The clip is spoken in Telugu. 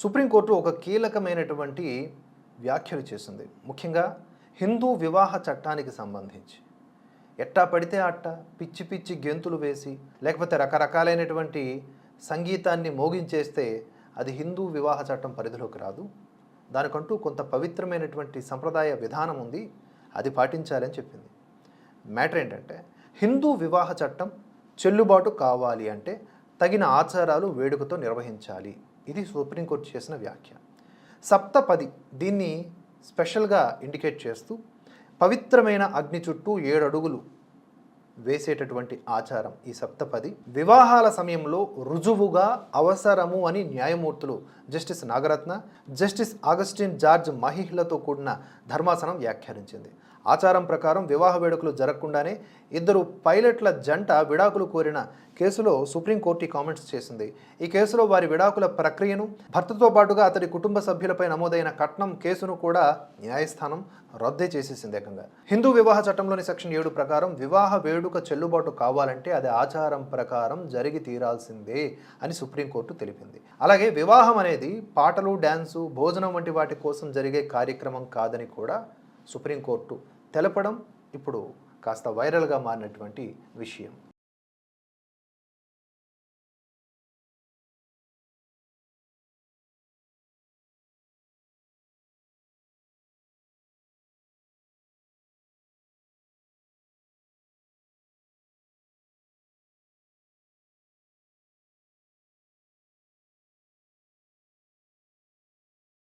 సుప్రీంకోర్టు ఒక కీలకమైనటువంటి వ్యాఖ్యలు చేసింది. ముఖ్యంగా హిందూ వివాహ చట్టానికి సంబంధించి. ఎట్టా పడితే అట్ట పిచ్చి పిచ్చి గెంతులు వేసి లేకపోతే రకరకాలైనటువంటి సంగీతాన్ని మోగించేస్తే అది హిందూ వివాహ చట్టం పరిధిలోకి రాదు. దానికంటూ కొంత పవిత్రమైనటువంటి సంప్రదాయ విధానం ఉంది. అది పాటించాలని చెప్పింది. మ్యాటర్ ఏంటంటే హిందూ వివాహ చట్టం చెల్లుబాటు కావాలి అంటే తగిన ఆచారాలు వేడుకతో నిర్వహించాలి. ఇది సుప్రీంకోర్టు చేసిన వ్యాఖ్య. సప్తపది దీన్ని స్పెషల్గా ఇండికేట్ చేస్తూ పవిత్రమైన అగ్ని చుట్టూ ఏడు అడుగులు వేసేటటువంటి ఆచారం ఈ సప్తపది. వివాహాల సమయంలో రుజువుగా అవసరము అని న్యాయమూర్తులు justice Nagarathna justice Augustine George మహిహ్లతో కూడిన ధర్మాసనం వ్యాఖ్యానించింది. ఆచారం ప్రకారం వివాహ వేడుకలు జరగకుండానే ఇద్దరు పైలట్ల జంట విడాకులు కోరిన కేసులో సుప్రీంకోర్టు ఈ కామెంట్స్ చేసింది. ఈ కేసులో వారి విడాకుల ప్రక్రియను భర్తతో పాటుగా అతడి కుటుంబ సభ్యులపై నమోదైన కట్నం కేసును కూడా న్యాయస్థానం రద్దే చేసేసింది ఏకంగా. హిందూ వివాహ చట్టంలోని సెక్షన్ ఏడు ప్రకారం వివాహ వేడు వేడుక చెల్లుబాటు కావాలంటే అది ఆచారం ప్రకారం జరిగి తీరాల్సిందే అని సుప్రీంకోర్టు తెలిపింది. అలాగే వివాహం అనేది పాటలు డ్యాన్సు భోజనం వంటి వాటి కోసం జరిగే కార్యక్రమం కాదని కూడా సుప్రీంకోర్టు తెలపడం ఇప్పుడు కాస్త వైరల్గా మారినటువంటి విషయం.